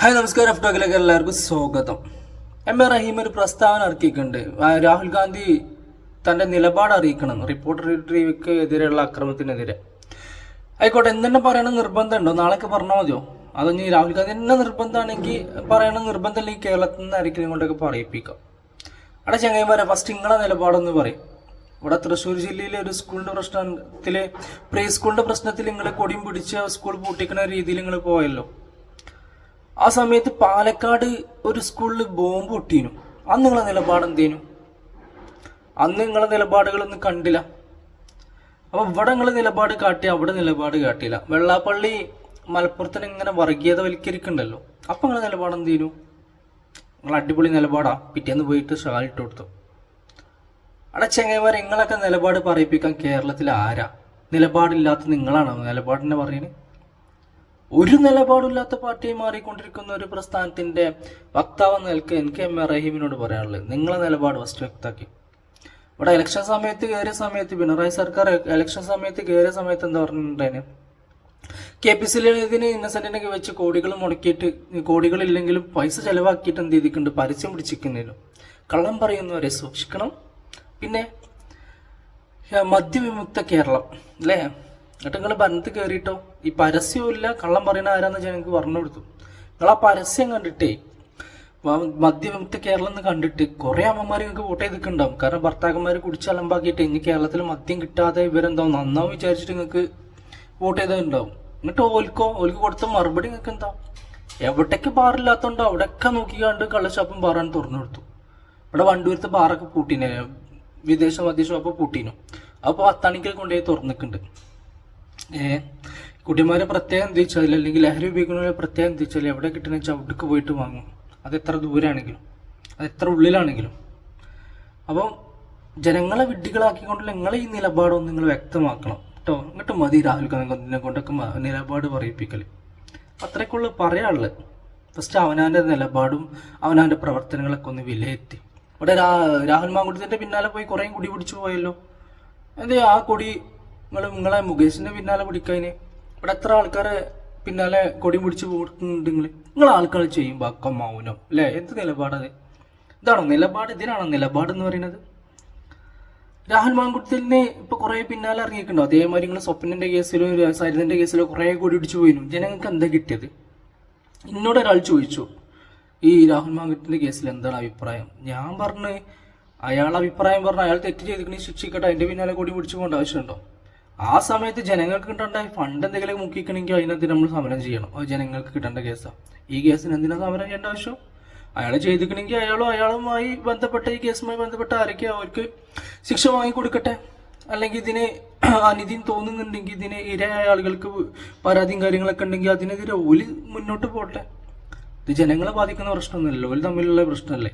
Hi നമസ്കാരം. അഫ്റ്റോക്കിലേക്ക് എല്ലാവർക്കും സ്വാഗതം. എം എ റഹീം ഒരു പ്രസ്താവന ഇറക്കിയിട്ടുണ്ട്. രാഹുൽ ഗാന്ധി തന്റെ നിലപാട് അറിയിക്കണം. റിപ്പോർട്ടർ ടിവിക്ക് എതിരെയുള്ള അക്രമത്തിനെതിരെ. ആയിക്കോട്ടെ എന്തെന്നെ പറയണം നിർബന്ധമുണ്ടോ നാളെയൊക്കെ പറഞ്ഞാൽ മതിയോ? അതൊന്നും ഈ രാഹുൽ ഗാന്ധി എന്നെ നിർബന്ധമാണെങ്കിൽ പറയണം നിർബന്ധമില്ലെങ്കിൽ കേരളത്തിൽ നിന്ന് ആയിരിക്കും കൊണ്ടൊക്കെ പറയിപ്പിക്കാം അവിടെ ചങ്ങായിമാരെ ഫസ്റ്റ് നിങ്ങളെ നിലപാടൊന്ന് പറയും. ഇവിടെ തൃശ്ശൂർ ജില്ലയിലെ ഒരു സ്കൂളിന്റെ പ്രശ്നത്തിൽ പ്രീ സ്കൂളിന്റെ പ്രശ്നത്തിൽ നിങ്ങൾ കൊടിയും പിടിച്ച സ്കൂൾ പൂട്ടിക്കുന്ന രീതിയിൽ നിങ്ങൾ പോയല്ലോ. ആ സമയത്ത് പാലക്കാട് ഒരു സ്കൂളിൽ ബോംബ് പൊട്ടീനു. അന്ന് നിങ്ങളെ നിലപാട് എന്തേനു? അന്ന് നിങ്ങളെ നിലപാടുകളൊന്നും കണ്ടില്ല. അപ്പൊ ഇവിടെ നിങ്ങൾ നിലപാട് കാട്ടി അവിടെ നിലപാട് കാട്ടിയില്ല. വെള്ളാപ്പള്ളി മലപ്പുറത്തിന് ഇങ്ങനെ വർഗീയത വർഗീയതവൽക്കരിക്കണ്ടല്ലോ. അപ്പൊ നിങ്ങളെ നിലപാട് എന്ത് എന്തേനു? നിങ്ങൾ അടിപൊളി നിലപാടാ. പിറ്റേന്ന് പോയിട്ട് ഷാൾ ഇട്ട് കൊടുത്തു. അവിടെ ചെങ്ങന്മാർ നിങ്ങളൊക്കെ നിലപാട് പറയിപ്പിക്കാൻ കേരളത്തിൽ ആരാ നിലപാടില്ലാത്ത നിങ്ങളാണോ നിലപാടിനെ പറയുന്നത് ഒരു നിലപാടില്ലാത്ത പാർട്ടിയായി മാറിക്കൊണ്ടിരിക്കുന്ന ഒരു പ്രസ്ഥാനത്തിന്റെ വക്താവ് നിൽക്ക് എനിക്ക് എം എ റഹീമിനോട് പറയാനുള്ളത്. നിങ്ങളെ നിലപാട് ഫസ്റ്റ് വ്യക്താക്കി ഇവിടെ ഇലക്ഷൻ സമയത്ത് കയറിയ സമയത്ത് പിണറായി സർക്കാർ ഇലക്ഷൻ സമയത്ത് കയറിയ സമയത്ത് എന്താ പറഞ്ഞിട്ടുണ്ടായിരുന്നു കെ പി സി ഇതിന് ഇന്നസെന്റിനൊക്കെ വെച്ച് കോടികൾ മുടക്കിയിട്ട് കോടികളില്ലെങ്കിലും പൈസ ചെലവാക്കിയിട്ട് എന്ത് ചെയ്തിട്ടുണ്ട്? പരസ്യം പിടിച്ചിരിക്കുന്നതിലും കള്ളം പറയുന്നവരെ സൂക്ഷിക്കണം. പിന്നെ മദ്യവിമുക്ത കേരളം അല്ലേ? എന്നിട്ട് നിങ്ങൾ ഭരണത്തിൽ കയറിയിട്ടോ ഈ പരസ്യവും ഇല്ല കള്ളം പറയുന്ന ആരാന്ന് വെച്ചാൽ ഞങ്ങൾക്ക് പറഞ്ഞു കൊടുത്തു. നിങ്ങൾ ആ പരസ്യം കണ്ടിട്ടേ മദ്യവിമുക്ത കേരളം എന്ന് കണ്ടിട്ട് കുറെ അമ്മമാർ നിങ്ങൾക്ക് വോട്ട് ചെയ്തിട്ടുണ്ടാവും. കാരണം ഭർത്താക്കന്മാർ കുടിച്ചലമ്പാക്കിയിട്ട് ഇനി കേരളത്തിൽ മദ്യം കിട്ടാതെ ഇവരെന്താവും നന്നാവും വിചാരിച്ചിട്ട് നിങ്ങൾക്ക് വോട്ട് ചെയ്തിട്ടുണ്ടാവും. എന്നിട്ട് ഓൽക്കോ ഓൽക്ക് കൊടുത്ത മറുപടി നിങ്ങൾക്ക് എന്താ? എവിടേക്ക് ബാറില്ലാത്തോണ്ടോ അവിടെയൊക്കെ നോക്കിക്കാണ്ട് കള്ളഷാപ്പും ബാറാണ് തുറന്നു കൊടുത്തു. ഇവിടെ വണ്ടൂരത്തെ ബാറൊക്കെ പൂട്ടിനെ വിദേശ മദ്യ ഷോപ്പ് പൂട്ടിനു അപ്പോൾ പത്താണിക്കൽ കൊണ്ടുപോയി തുറന്നിട്ടുണ്ട് കുട്ടിമാരെ പ്രത്യേകം എന്ത് വെച്ചാൽ അല്ലെങ്കിൽ ലഹരി ഉപയോഗിക്കുന്നവരെ പ്രത്യേകം എന്ത് വെച്ചാൽ എവിടെ കിട്ടുന്ന വെച്ചാൽ അവിടേക്ക് പോയിട്ട് വാങ്ങും. അത് എത്ര ദൂരാണെങ്കിലും അത് എത്ര ഉള്ളിലാണെങ്കിലും. അപ്പം ജനങ്ങളെ വിഡ്ഢികളാക്കിക്കൊണ്ട് നിങ്ങളെ ഈ നിലപാടൊന്നും നിങ്ങൾ വ്യക്തമാക്കണം. കേട്ടോ എന്നിട്ട് മതി രാഹുൽ ഗാന്ധിനെ കൊണ്ടൊക്കെ നിലപാട് പറയിപ്പിക്കൽ അത്രയ്ക്കുള്ള പറയാനുള്ളത്. ഫസ്റ്റ് അവനവന്റെ നിലപാടും അവനവന്റെ പ്രവർത്തനങ്ങളൊക്കെ ഒന്ന് വിലയിരുത്തി. ഇവിടെ രാഹുൽ മാങ്കുട്ടത്തിന്റെ പിന്നാലെ പോയി കുറേ കുടി പിടിച്ചു പോയല്ലോ. എന്തേ ആ കൊടി നിങ്ങൾ നിങ്ങളെ മുകേഷിന്റെ പിന്നാലെ പിടിക്കാൻ ഇവിടെ എത്ര ആൾക്കാരെ പിന്നാലെ കൊടി പിടിച്ച് പോകുന്നുണ്ട് നിങ്ങൾ നിങ്ങൾ ആൾക്കാർ ചെയ്യും അക്കം മൗനം അല്ലേ? എന്ത് നിലപാടത് ഇതാണോ നിലപാട്? ഇതിനാണോ നിലപാട് എന്ന് പറയുന്നത്? രാഹുൽ മാങ്കുട്ടലിനെ ഇപ്പൊ കുറെ പിന്നാലെ ഇറങ്ങിയിട്ടുണ്ടോ അതേമാതിരി നിങ്ങൾ സ്വപ്നന്റെ കേസിലോ സരിതന്റെ കേസിലോ കുറെ കൊടി പിടിച്ച് പോയിരുന്നു ജനങ്ങൾക്ക് എന്താ കിട്ടിയത്? എന്നോട് ഒരാൾ ചോദിച്ചു ഈ രാഹുൽ മാങ്കുട്ടിന്റെ കേസിൽ എന്താണ് അഭിപ്രായം? ഞാൻ പറഞ്ഞ് അയാൾ അഭിപ്രായം പറഞ്ഞ അയാൾ തെറ്റ് ചെയ്തിട്ടുണ്ടെങ്കിൽ ശിക്ഷിക്കട്ടെ അതിന്റെ പിന്നാലെ കൊടി പിടിച്ചു പോകേണ്ട ആവശ്യമുണ്ടോ? ആ സമയത്ത് ജനങ്ങൾക്ക് കിട്ടേണ്ട ഫണ്ട് എന്തെങ്കിലും മുക്കിക്കണമെങ്കിൽ അതിനകത്ത് നമ്മൾ സമരം ചെയ്യണം. അത് ജനങ്ങൾക്ക് കിട്ടേണ്ട കേസാണ് ഈ കേസിന് എന്തിനാ സമരം ചെയ്യേണ്ട ആവശ്യം? അയാൾ ചെയ്തിക്കണമെങ്കിൽ അയാളും അയാളുമായി ബന്ധപ്പെട്ട ഈ കേസുമായി ബന്ധപ്പെട്ട ആരൊക്കെ അവർക്ക് ശിക്ഷ വാങ്ങിക്കൊടുക്കട്ടെ അല്ലെങ്കിൽ ഇതിന് അനിതി തോന്നുന്നുണ്ടെങ്കിൽ ഇതിന് ഇരയായ ആളുകൾക്ക് പരാതിയും കാര്യങ്ങളൊക്കെ ഉണ്ടെങ്കിൽ അതിനെതിരെ ഒലി മുന്നോട്ട് പോട്ടെ? ഇത് ജനങ്ങളെ ബാധിക്കുന്ന പ്രശ്നമൊന്നുമല്ലല്ലോ ഓൽ തമ്മിലുള്ള പ്രശ്നമല്ലേ?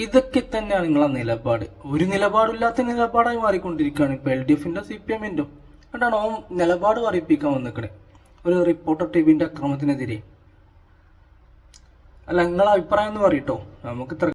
ഇതൊക്കെ തന്നെയാണ് നിങ്ങളെ നിലപാട്. ഒരു നിലപാടില്ലാത്ത നിലപാടായി മാറിക്കൊണ്ടിരിക്കുകയാണ് ഇപ്പൊ എൽ ഡി എഫിന്റെ സി പി എമ്മിന്റെ എന്നിട്ടാണ് ഓം നിലപാട് പറയിപ്പിക്കാൻ വന്നിക്കണേ. ഒരു റിപ്പോർട്ടർ ടിവിന്റെ അക്രമത്തിനെതിരെ. അല്ല നിങ്ങളെ അഭിപ്രായം എന്ന് പറയട്ടോ നമുക്ക്